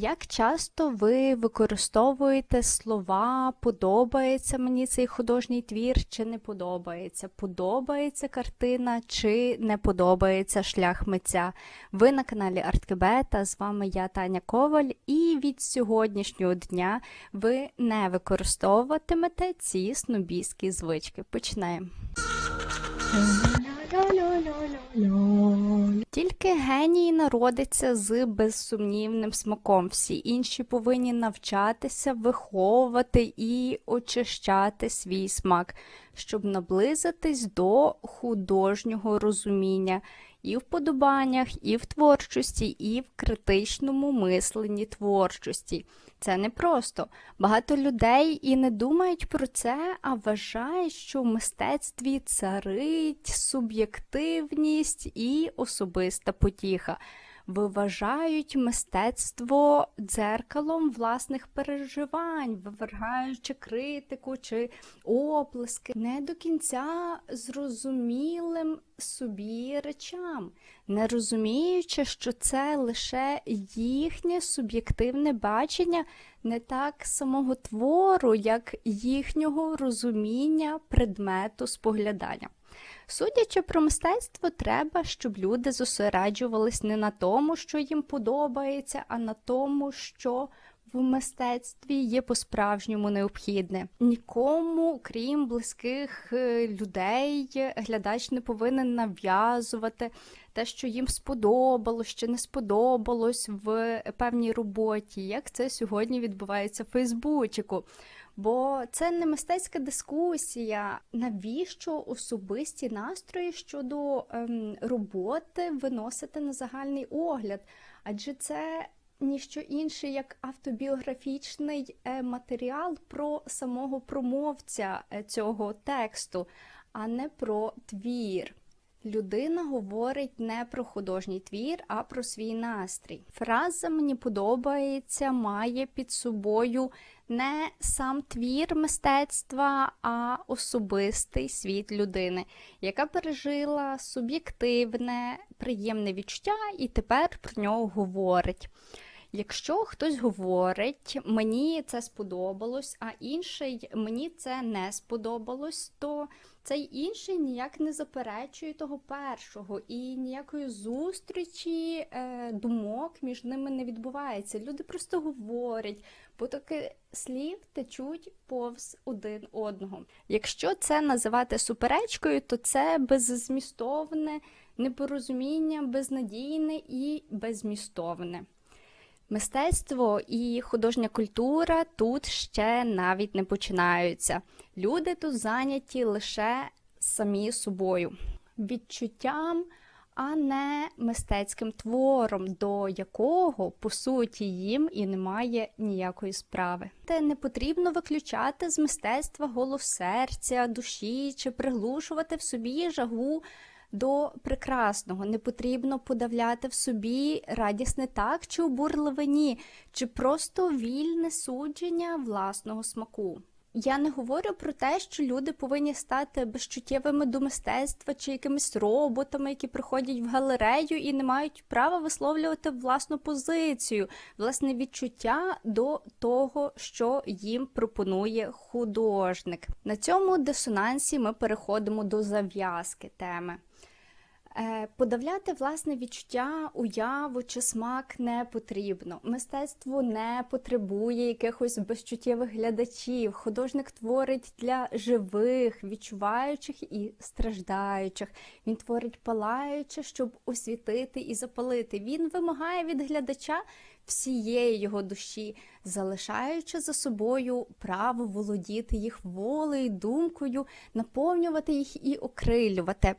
Як часто ви використовуєте слова подобається мені цей художній твір чи не подобається? Подобається картина чи не подобається шлях митця? Ви на каналі Арткебета, з вами я Таня Коваль, і від сьогоднішнього дня ви не використовуватимете ці снобійські звички. Починаємо. Тільки геній народиться з безсумнівним смаком. Всі інші повинні навчатися виховувати і очищати свій смак, щоб наблизитись до художнього розуміння і в подобаннях, і в творчості, і в критичному мисленні творчості. Це не просто. Багато людей і не думають про це, а вважають, що в мистецтві царить суб'єктивність і особиста потіха. Виважають мистецтво дзеркалом власних переживань, вивергаючи критику чи оплески, не до кінця зрозумілим собі речам, не розуміючи, що це лише їхнє суб'єктивне бачення не так самого твору, як їхнього розуміння предмету споглядання. Судячи про мистецтво, треба, щоб люди зосереджувались не на тому, що їм подобається, а на тому, що в мистецтві є по-справжньому необхідне. Нікому, крім близьких е, людей, глядач не повинен нав'язувати те, що їм сподобалось чи не сподобалось в певній роботі, як це сьогодні відбувається в Фейсбучику. Бо це не мистецька дискусія. Навіщо особисті настрої щодо ем, роботи виносити на загальний огляд? Адже це ніщо інше, як автобіографічний е, матеріал про самого промовця е, цього тексту, а не про твір. Людина говорить не про художній твір, а про свій настрій. Фраза мені подобається, має під собою не сам твір мистецтва, а особистий світ людини, яка пережила суб'єктивне, приємне відчуття і тепер про нього говорить. Якщо хтось говорить, мені це сподобалось, а інший мені це не сподобалось, то цей інший ніяк не заперечує того першого, і ніякої зустрічі е, думок між ними не відбувається. Люди просто говорять, потоки слів течуть повз один одного. Якщо це називати суперечкою, то це беззмістовне непорозуміння, безнадійне і безмістовне. Мистецтво і художня культура тут ще навіть не починаються. Люди тут зайняті лише самі собою, відчуттям, а не мистецьким твором, до якого, по суті, їм і немає ніякої справи. Те не потрібно виключати з мистецтва голос серця, душі чи приглушувати в собі жагу до прекрасного. Не потрібно подавляти в собі радісне так чи обурливе ні, чи просто вільне судження власного смаку. Я не говорю про те, що люди повинні стати безчуттєвими до мистецтва чи якимись роботами, які приходять в галерею і не мають права висловлювати власну позицію, власне відчуття до того, що їм пропонує художник. На цьому дисонансі ми переходимо до зав'язки теми. Е, подавляти власне відчуття, уяву чи смак не потрібно. Мистецтво не потребує якихось безчуттєвих глядачів. Художник творить для живих, відчуваючих і страждаючих. Він творить палаюче, щоб освітити і запалити. Він вимагає від глядача всієї його душі, залишаючи за собою право володіти їх волею, думкою, наповнювати їх і окрилювати.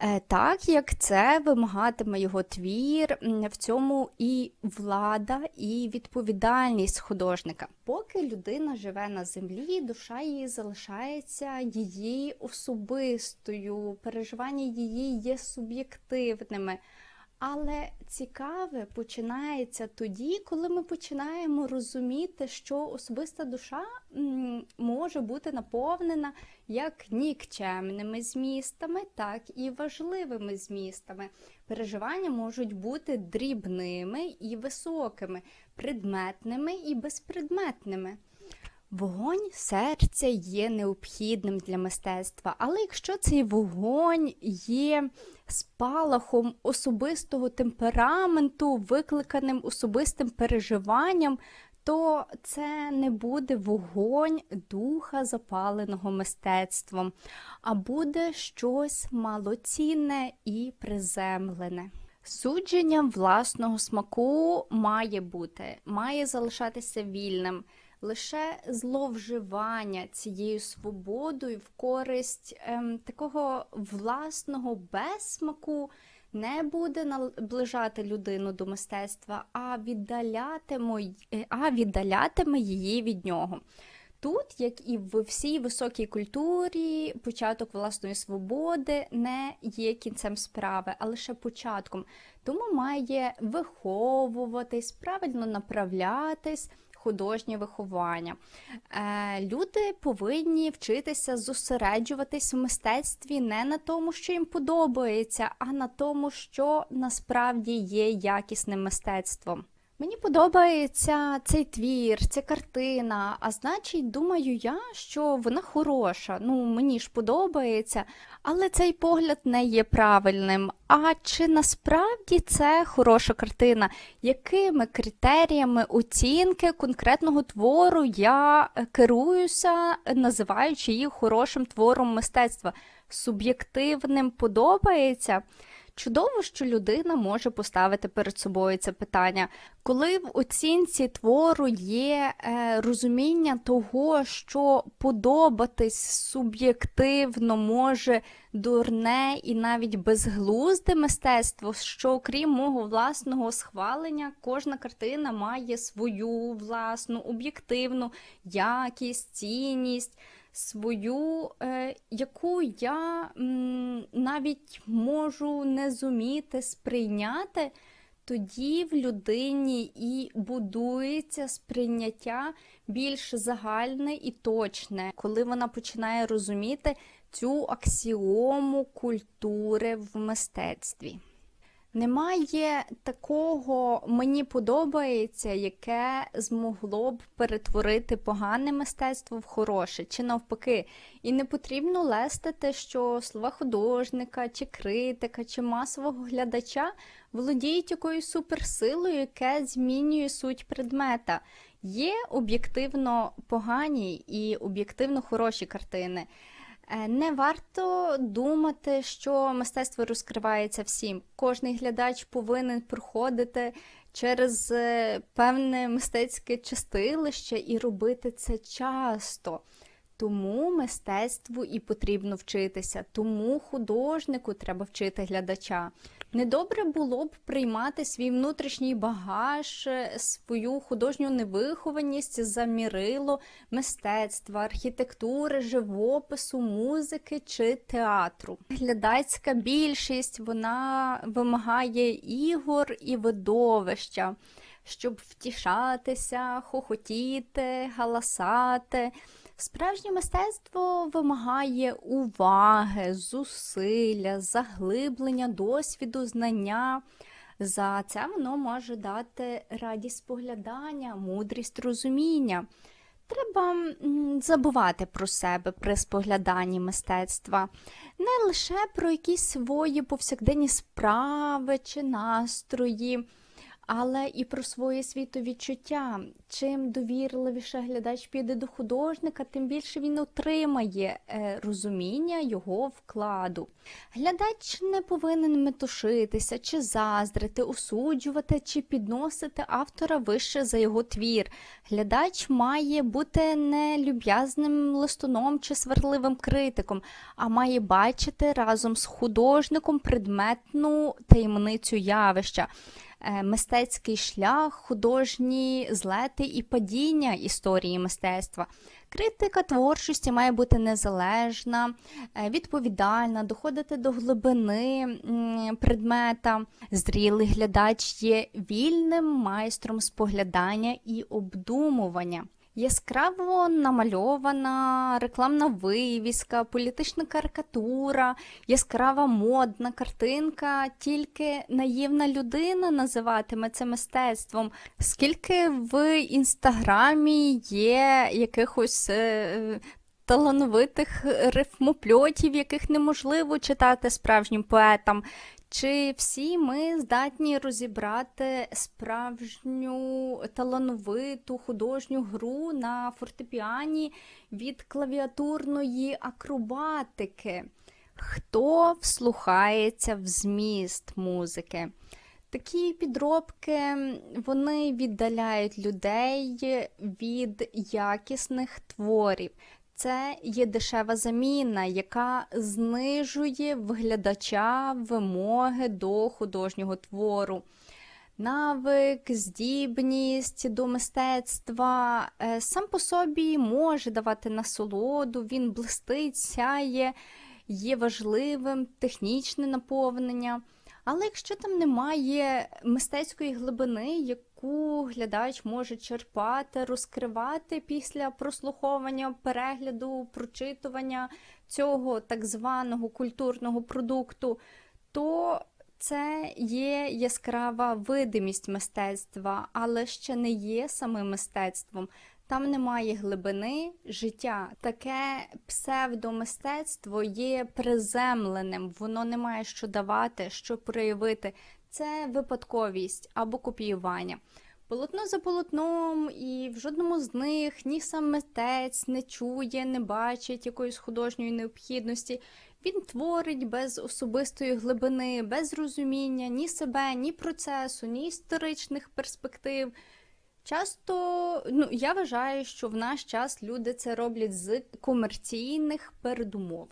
Е, так як це вимагатиме його твір, в цьому і влада, і відповідальність художника. Поки людина живе на землі, душа її залишається її особистою, переживання її є суб'єктивними. Але цікаве починається тоді, коли ми починаємо розуміти, що особиста душа може бути наповнена як нікчемними змістами, так і важливими змістами. Переживання можуть бути дрібними і високими, предметними і безпредметними. Вогонь серця є необхідним для мистецтва, але якщо цей вогонь є спалахом особистого темпераменту, викликаним особистим переживанням, то це не буде вогонь духа запаленого мистецтвом, а буде щось малоцінне і приземлене. Судження власного смаку має бути, має залишатися вільним. Лише зловживання цією свободою в користь ем, такого власного безсмаку не буде наближати людину до мистецтва, а віддалятиме, а віддалятиме її від нього. Тут, як і в всій високій культурі, початок власної свободи не є кінцем справи, а лише початком. Тому має виховуватись, правильно направлятись художнє виховання. Е, люди повинні вчитися зосереджуватись в мистецтві не на тому, що їм подобається, а на тому, що насправді є якісним мистецтвом. Мені подобається цей твір, ця картина, а значить, думаю я, що вона хороша. Ну, мені ж подобається, але цей погляд не є правильним. А чи насправді це хороша картина? Якими критеріями оцінки конкретного твору я керуюся, називаючи їх хорошим твором мистецтва? Суб'єктивним подобається? Чудово, що людина може поставити перед собою це питання. Коли в оцінці твору є е, розуміння того, що подобатись суб'єктивно може дурне і навіть безглузде мистецтво, що крім мого власного схвалення, кожна картина має свою власну об'єктивну якість, цінність свою, е, яку я м, навіть можу не зуміти сприйняти, тоді в людині і будується сприйняття більш загальне і точне, коли вона починає розуміти цю аксіому культури в мистецтві. Немає такого мені подобається, яке змогло б перетворити погане мистецтво в хороше, чи навпаки. І не потрібно лестити, що слова художника, чи критика, чи масового глядача володіють якоюсь суперсилою, яке змінює суть предмета. Є об'єктивно погані і об'єктивно хороші картини. Е, Не варто думати, що мистецтво розкривається всім. Кожний глядач повинен проходити через е, певне мистецьке чистилище і робити це часто. Тому мистецтву і потрібно вчитися, тому художнику треба вчити глядача. Недобре було б приймати свій внутрішній багаж, е, свою художню невихованість за мірило мистецтва, архітектури, живопису, музики чи театру. Глядацька більшість вона вимагає ігор і видовища, щоб втішатися, хохотіти, галасати. Справжнє мистецтво вимагає уваги, зусилля, заглиблення досвіду, знання. За це воно може дати радість споглядання, мудрість розуміння. Треба забувати про себе при спогляданні мистецтва, не лише про якісь свої повсякденні справи чи настрої, але і про своє світовідчуття. Чим довірливіше глядач піде до художника, тим більше він отримає е, розуміння його вкладу. Глядач не повинен метушитися чи заздрити, осуджувати чи підносити автора вище за його твір. Глядач має бути не люб'язним листоном чи сварливим критиком, а має бачити разом з художником предметну таємницю явища. Е, мистецький шлях, художні злети і падіння історії мистецтва. Критика творчості має бути незалежна, е, відповідальна, доходити до глибини предмета. Зрілий глядач є вільним майстром споглядання і обдумування. Яскраво намальована рекламна вивіска, політична карикатура, яскрава модна картинка. Тільки наївна людина називатиме це мистецтвом. Скільки в інстаграмі є якихось е, талановитих рифмопльотів, яких неможливо читати справжнім поетам. Чи всі ми здатні розібрати справжню талановиту художню гру на фортепіані від клавіатурної акробатики? Хто вслухається в зміст музики? Такі підробки вони віддаляють людей від якісних творів. Це є дешева заміна, яка знижує в глядача вимоги до художнього твору. Навик, здібність до мистецтва е, сам по собі може давати насолоду, він блистить, сяє, є важливим, технічне наповнення. Але якщо там немає мистецької глибини, яку глядач може черпати, розкривати після прослуховування, перегляду, прочитування цього так званого культурного продукту, то це є яскрава видимість мистецтва, але ще не є самим мистецтвом. Там немає глибини життя. Таке псевдомистецтво є приземленим, воно не має що давати, що проявити. Це випадковість або копіювання. Полотно за полотном, і в жодному з них ні сам митець не чує, не бачить якоїсь художньої необхідності. Він творить без особистої глибини, без розуміння ні себе, ні процесу, ні історичних перспектив. Часто, ну я вважаю, що в наш час люди це роблять з комерційних передумов.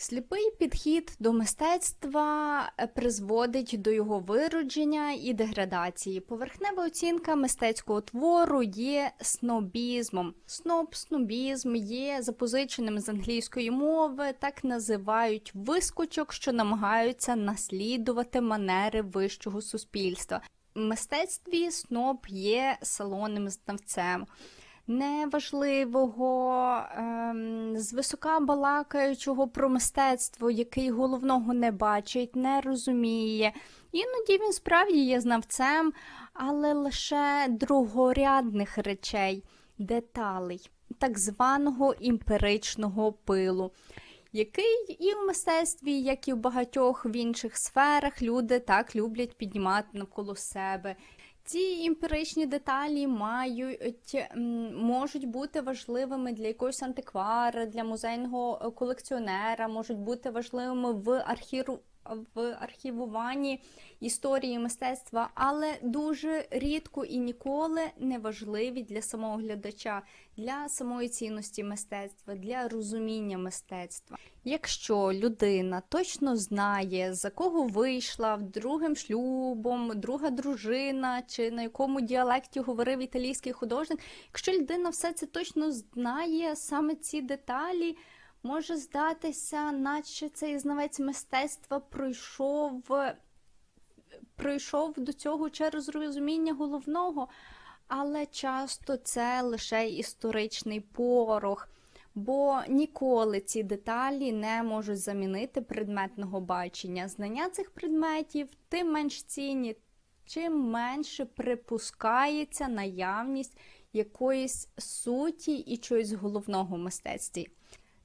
Сліпий підхід до мистецтва е, призводить до його виродження і деградації. Поверхнева оцінка мистецького твору є снобізмом. Сноб, снобізм є запозиченим з англійської мови, так називають вискочок, що намагаються наслідувати манери вищого суспільства мистецтві сноб є салонним знавцем. Неважливого, ем, звисока балакаючого про мистецтво, який головного не бачить, не розуміє. Іноді він справді є знавцем, але лише другорядних речей, деталей, так званого імперичного пилу який і в мистецтві, як і в багатьох в інших сферах люди так люблять піднімати навколо себе. Ці імперичні деталі мають можуть бути важливими для якогось антиквара, для музейного колекціонера, можуть бути важливими в архіру в архівуванні історії мистецтва, але дуже рідко і ніколи не важливі для самого глядача, для самої цінності мистецтва, для розуміння мистецтва. Якщо людина точно знає, за кого вийшла другим шлюбом, друга дружина, чи на якому діалекті говорив італійський художник, якщо людина все це точно знає, саме ці деталі може здатися, наче цей знавець мистецтва пройшов пройшов до цього через розуміння головного, але часто це лише історичний порох. Бо ніколи ці деталі не можуть замінити предметного бачення. Знання цих предметів тим менш цінні, чим менше припускається наявність якоїсь суті і чогось головного в мистецтві.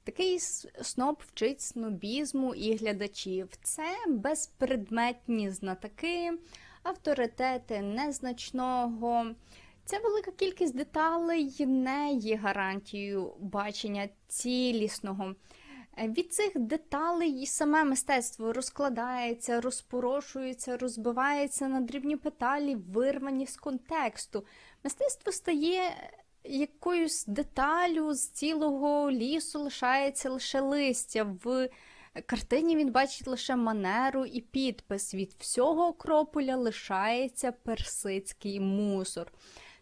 Такий сноб вчить снобізму і глядачів. Це безпредметні знатаки, авторитети незначного. Ця велика кількість деталей не є гарантією бачення цілісного. Від цих деталей саме мистецтво розкладається, розпорошується, розбивається на дрібні деталі, вирвані з контексту. Мистецтво стає якоюсь деталю з цілого лісу лишається лише листя. В Картині він бачить лише манеру і підпис. Від всього Акрополя лишається персидський мусор.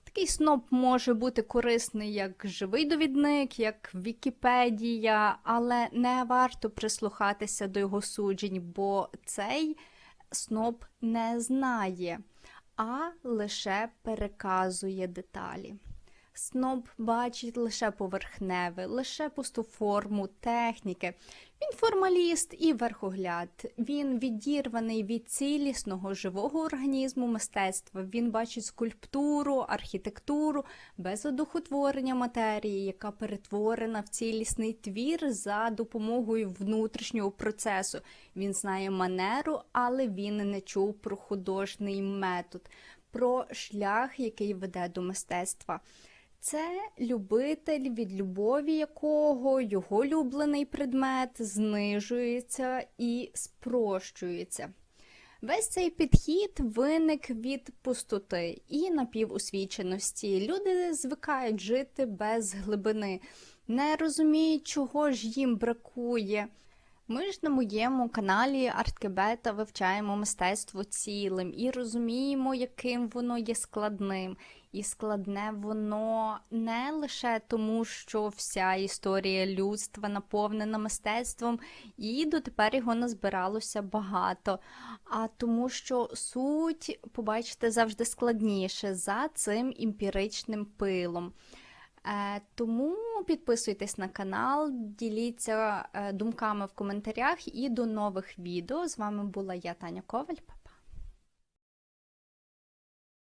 Такий сноб може бути корисний як живий довідник, як Вікіпедія, але не варто прислухатися до його суджень, бо цей сноб не знає, а лише переказує деталі. Сноб бачить лише поверхневе, лише пусту форму техніки. Він формаліст і верхогляд. Він відірваний від цілісного живого організму мистецтва. Він бачить скульптуру, архітектуру без одухотворення матерії, яка перетворена в цілісний твір за допомогою внутрішнього процесу. Він знає манеру, але він не чув про художній метод, про шлях, який веде до мистецтва. Це любитель, від любові якого його улюблений предмет знижується і спрощується. Весь цей підхід виник від пустоти і напівосвіченості. Люди звикають жити без глибини, не розуміють, чого ж їм бракує. Ми ж на моєму каналі Арткебета вивчаємо мистецтво цілим і розуміємо, яким воно є складним. І складне воно не лише тому, що вся історія людства наповнена мистецтвом, і дотепер його назбиралося багато, а тому, що суть, побачите, завжди складніше за цим емпіричним пилом. Е, Тому підписуйтесь на канал, діліться е, думками в коментарях і до нових відео. З вами була я, Таня Коваль.